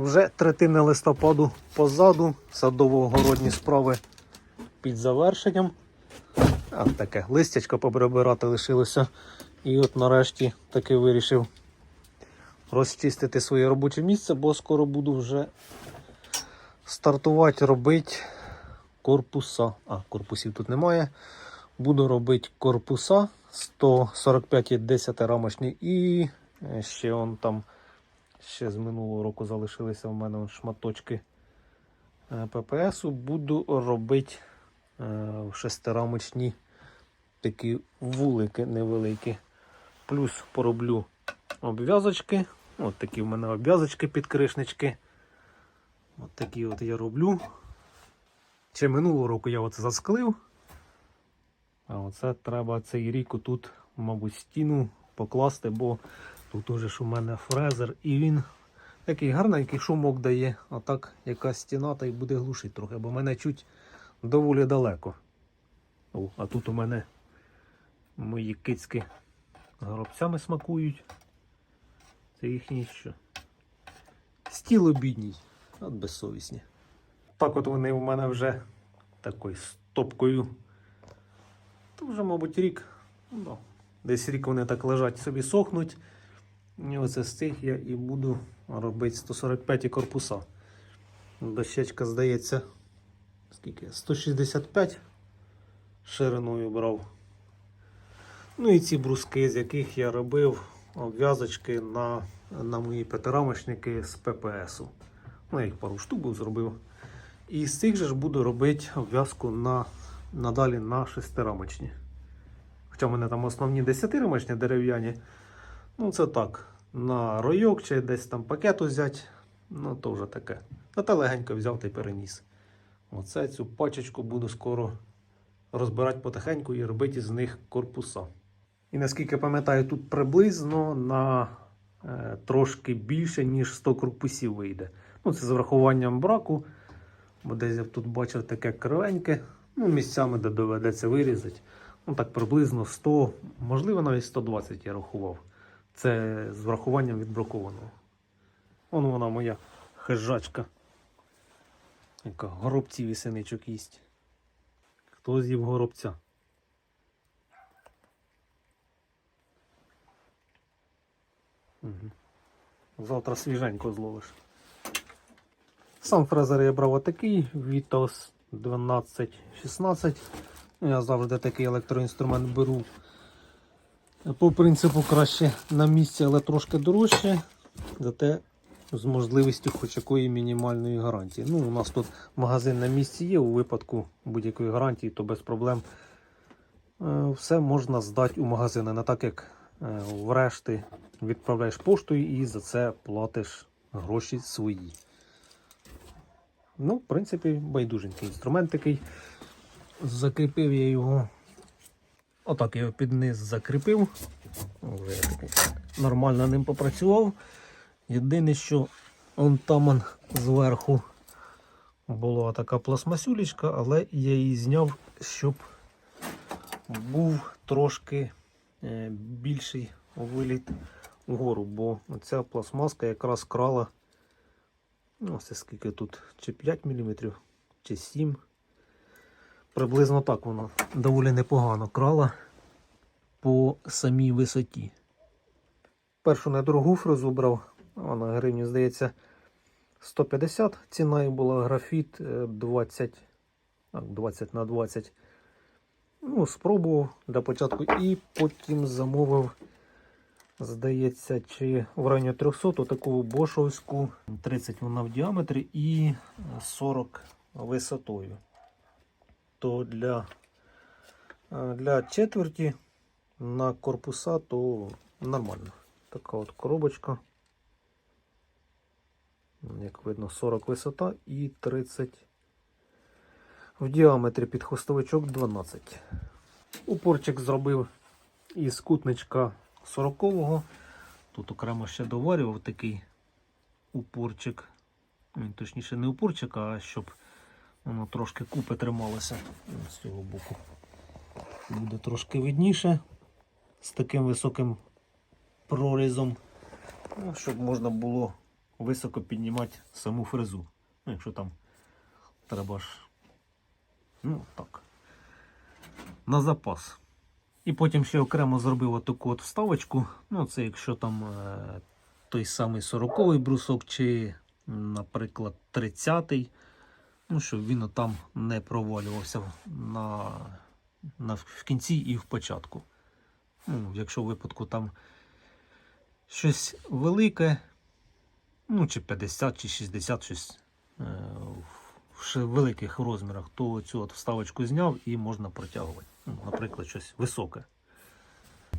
Вже третина листопаду позаду, садово-городні справи під завершенням. А таке листячко поприбирати лишилося. І от нарешті таки вирішив розчистити своє робоче місце, бо скоро буду вже стартувати робити корпуса. А, корпусів тут немає. Буду робити корпуса 145 10 рамочні і ще он там ще з минулого року залишилися в мене шматочки е, ППСу. Буду робити е, шестирамочні такі вулики невеликі. Плюс пороблю обв'язочки. От такі в мене обв'язочки підкришнички. От такі от я роблю. Ще минулого року я оце засклив. А оце треба цей рік тут, мабуть, стіну покласти, бо тут уже ж у мене фрезер і він такий гарненький шумок дає. А так якась стіна та й буде глушити трохи, бо мене чуть доволі далеко. О, а тут у мене мої кицьки горобцями смакують. Це їхній що? Стіл обідній, от безсовісні. Так от вони у мене вже такою стопкою. То вже, мабуть, рік. Ну, десь рік вони так лежать собі сохнуть. І оце з цих я і буду робити 145 корпуса. Дощечка, здається, скільки? 165 шириною брав. Ну і ці бруски, з яких я робив обв'язочки на, на мої п'ятирамочники з ППСу. Ну, я їх пару штук зробив. І з цих же ж буду робити обв'язку на, надалі на шестирамочні. Хоча в мене там основні 10-рамочні дерев'яні. Ну, це так. На ройок чи десь там пакет взяти. Ну, то вже таке. А та легенько взяв та й переніс. Оце цю пачечку буду скоро розбирати потихеньку і робити з них корпуса. І наскільки пам'ятаю, тут приблизно на е, трошки більше, ніж 100 корпусів вийде. Ну, це з врахуванням браку. Бо десь я тут бачив таке кривеньке. Ну, місцями, де доведеться вирізати. Ну так приблизно 100, можливо, навіть 120 я рахував. Це з врахуванням відбракованого. Вон вона моя хижачка. Яка горобців і синичок їсть. Хто з'їв горобця? Угу. Завтра свіженько зловиш. Сам фрезер я брав отакий Vitos 1216. Ну, Я завжди такий електроінструмент беру. По принципу краще на місці, але трошки дорожче. Зате з можливістю хоч якої мінімальної гарантії. Ну, у нас тут магазин на місці є, у випадку будь-якої гарантії, то без проблем е, все можна здати у магазини. Не так як е, врешті відправляєш поштою і за це платиш гроші свої. Ну, в принципі, байдуженький інструмент такий. Закріпив я його. Отак його під низ закріпив. Нормально ним попрацював. Єдине, що он там зверху була така пластмасюлечка, але я її зняв, щоб був трошки е, більший виліт вгору, бо ця пластмаска якраз крала. Ну, це скільки тут? Чи 5 мм, чи 7 Приблизно так воно доволі непогано крала по самій висоті. Першу недорогу фрезу брав, вона гривню, здається, 150. Ціна і була графіт е, 20, так, 20 на 20. Ну, спробував для початку і потім замовив, здається, чи в районі 300 таку бошовську, 30 вона в діаметрі і 40 висотою. То для, е, для четверті на корпуса то нормально. Така от коробочка. Як видно, 40 висота і 30 в діаметрі під хвостовичок 12. Упорчик зробив із кутничка 40-го. Тут окремо ще доварював такий упорчик. Він точніше не упорчик, а щоб воно трошки купи трималося з цього боку. Буде трошки видніше з таким високим прорізом, ну, щоб можна було високо піднімати саму фрезу. Ну, якщо там треба ж. Ну, так. На запас. І потім ще окремо зробив отаку от вставочку. Ну, це якщо там е, той самий 40-й брусок, чи, наприклад, 30-й. Ну, щоб він там не провалювався на, на, в кінці і в початку. Ну, якщо в випадку там щось велике, ну, чи 50, чи 60, щось е, в великих розмірах, то цю от вставочку зняв і можна протягувати. Ну, наприклад, щось високе.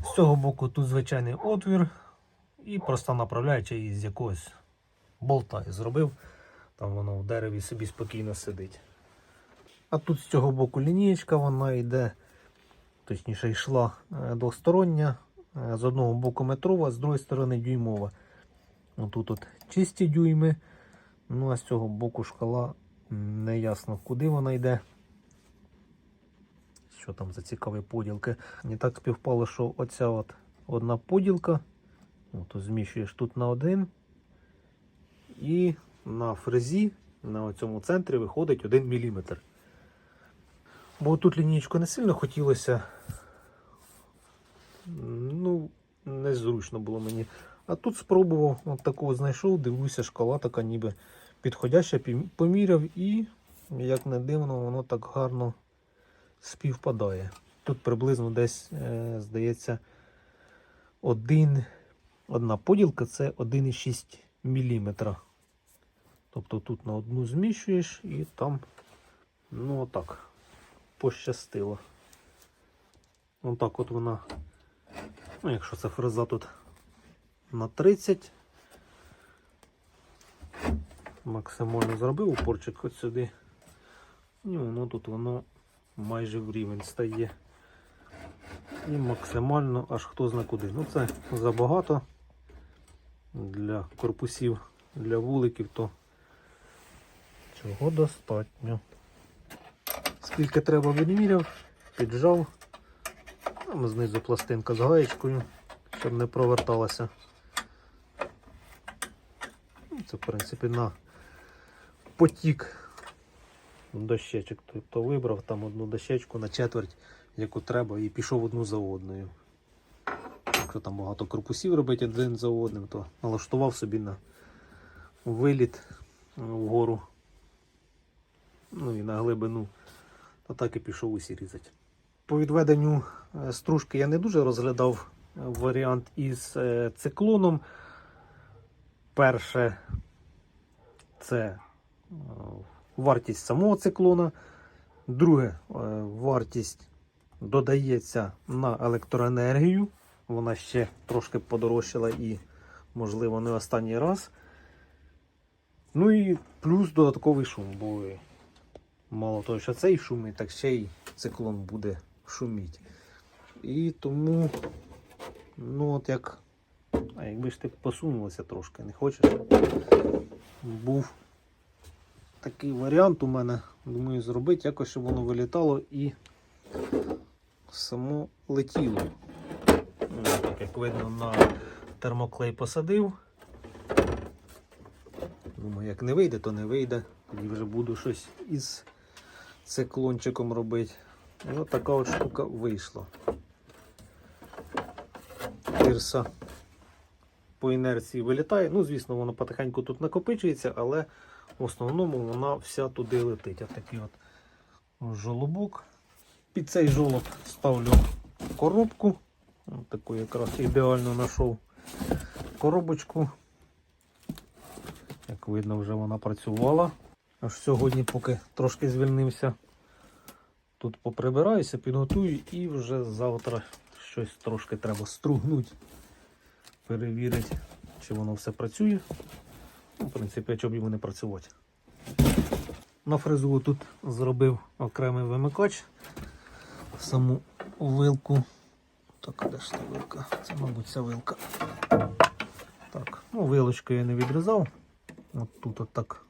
З цього боку тут звичайний отвір і проста направляюча із якогось болта зробив. Там воно в дереві собі спокійно сидить. А тут з цього боку лінієчка, вона йде, точніше йшла е, двостороння. Е, З одного боку метрова, з другої сторони дюймова. Отут от чисті дюйми. Ну а з цього боку шкала не ясно куди вона йде. Що там за цікаві поділки. Не так співпало, що оця от одна поділка. От, зміщуєш тут на один. І на фрезі на цьому центрі виходить 1 мм. Бо тут лінійку не сильно хотілося. Ну, незручно було мені. А тут спробував, от такого знайшов, дивлюся, шкала така ніби підходяща, поміряв і, як не дивно, воно так гарно співпадає. Тут приблизно десь, е, здається, один, одна поділка це 1,6 мм. Тобто тут на одну зміщуєш і там, ну отак, пощастило. Отак от вона, ну якщо це фреза тут на 30. Максимально зробив упорчик от сюди. І воно тут воно майже в рівень стає. І максимально аж хто зна куди. Ну це забагато для корпусів, для вуликів, то цього достатньо. Скільки треба відміряв, піджав. Там знизу пластинка з гаєчкою, щоб не проверталася. Ну, Це, в принципі, на потік дощечок. Тобто вибрав там одну дощечку на четверть, яку треба, і пішов одну за одною. Якщо там багато корпусів робити один за одним, то налаштував собі на виліт вгору. Ну і на глибину. То так і пішов усі різати. По відведенню е, стружки я не дуже розглядав е, варіант із е, циклоном. Перше це вартість самого циклона. Друге, вартість додається на електроенергію. Вона ще трошки подорожчала і, можливо, не останній раз. Ну і плюс додатковий шум, бо мало того, що цей шумить, так ще й циклон буде шуміти. І тому, ну от як, а якби ж ти посунулося трошки, не хочеш. Був такий варіант у мене, думаю, зробити якось, щоб воно вилітало і само летіло. Ну, Так як видно, на термоклей посадив. Думаю, як не вийде, то не вийде. Тоді вже буду щось із циклончиком робити. От така от штука вийшла. Пірса по інерції вилітає. Ну, звісно, воно потихеньку тут накопичується, але в основному вона вся туди летить. Ось такий от жолобок. Під цей жолоб ставлю коробку. Ось таку якраз ідеально знайшов коробочку. Як видно, вже вона працювала. Аж сьогодні, поки трошки звільнився, тут поприбираюся, підготую і вже завтра щось трошки треба стругнути, перевірити, чи воно все працює. Ну, в принципі, чому б йому не працювати. На фрезу тут зробив окремий вимикач. Саму вилку. Так, де ж та вилка? Це, мабуть, ця вилка. Так, ну вилочку я не відрізав. От тут от так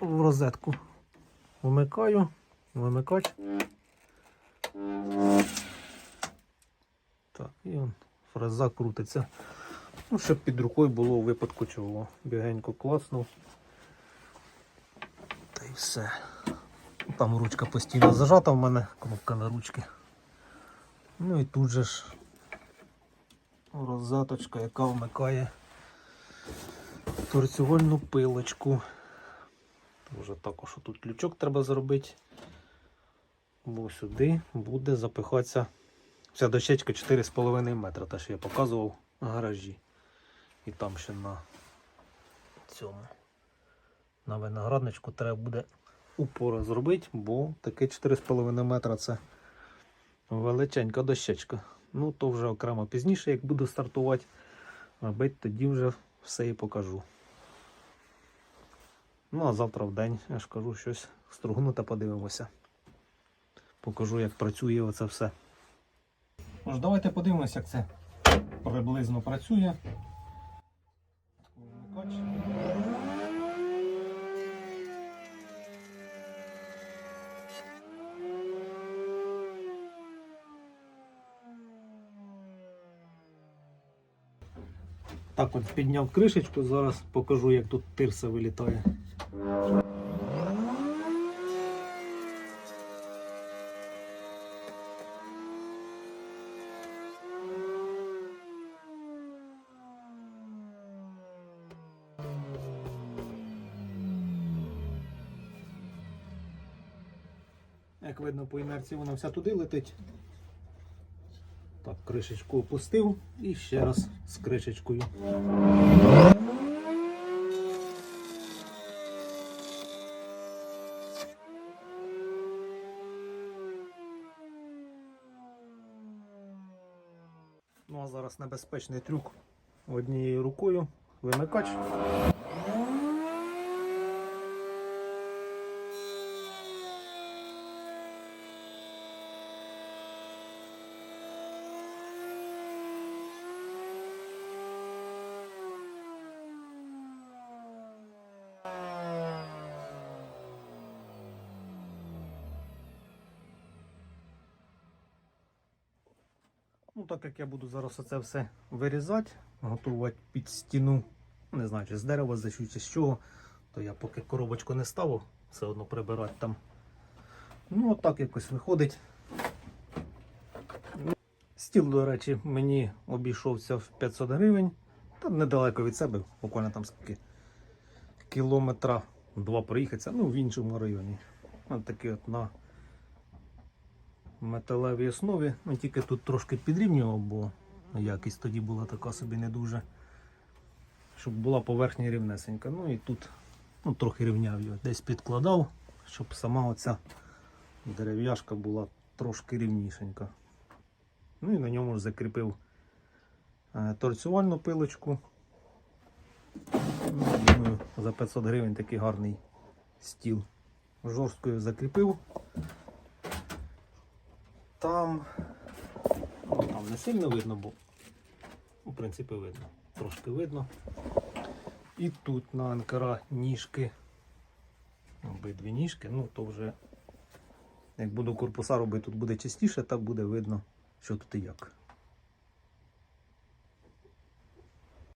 в розетку вмикаю, вимикач. Так, і он фреза крутиться. Ну, щоб під рукою було у випадку чого. Бігенько класнув. Та й все. Там ручка постійно зажата в мене, кнопка на ручки. Ну і тут же ж розеточка, яка вмикає торцювальну пилочку. Вже також тут лючок треба зробити. Бо сюди буде запихатися вся дощечка 4,5 метра, те, що я показував в гаражі. І там ще на цьому на виноградничку треба буде упори зробити, бо таке 4,5 метра це величенька дощечка. Ну, то вже окремо пізніше, як буду стартувати, робити, тоді вже все і покажу. Ну, а завтра в день, я ж кажу, щось стругну та подивимося. Покажу, як працює оце все. Тож, давайте подивимося, як це приблизно працює. Так от підняв кришечку, зараз покажу, як тут тирса вилітає. Як видно по інерції вона вся туди летить. Так, кришечку опустив і ще раз з кришечкою. Ну а зараз небезпечний трюк однією рукою. Вимикач. Так як я буду зараз оце все вирізати, готувати під стіну, не знаю, чи з дерева зачуть, чи з чого, то я поки коробочку не ставив, все одно прибирати там. Ну, отак якось виходить. Стіл, до речі, мені обійшовся в 500 гривень. Та недалеко від себе, буквально там скільки кілометра два проїхатися, ну в іншому районі. Ось такий от на металевій основі. Ну, тільки тут трошки підрівнював, бо якість тоді була така собі не дуже. Щоб була поверхня рівнесенька. Ну і тут ну, трохи рівняв його, десь підкладав, щоб сама оця дерев'яшка була трошки рівнішенька. Ну і на ньому ж закріпив е, торцювальну пилочку. Ну, думаю, за 500 гривень такий гарний стіл. Жорсткою закріпив. Там, ну, там не сильно видно, бо в принципі видно. Трошки видно. І тут на анкера ніжки. Обидві ніжки, ну то вже як буду корпуса робити, тут буде частіше, так буде видно, що тут і як.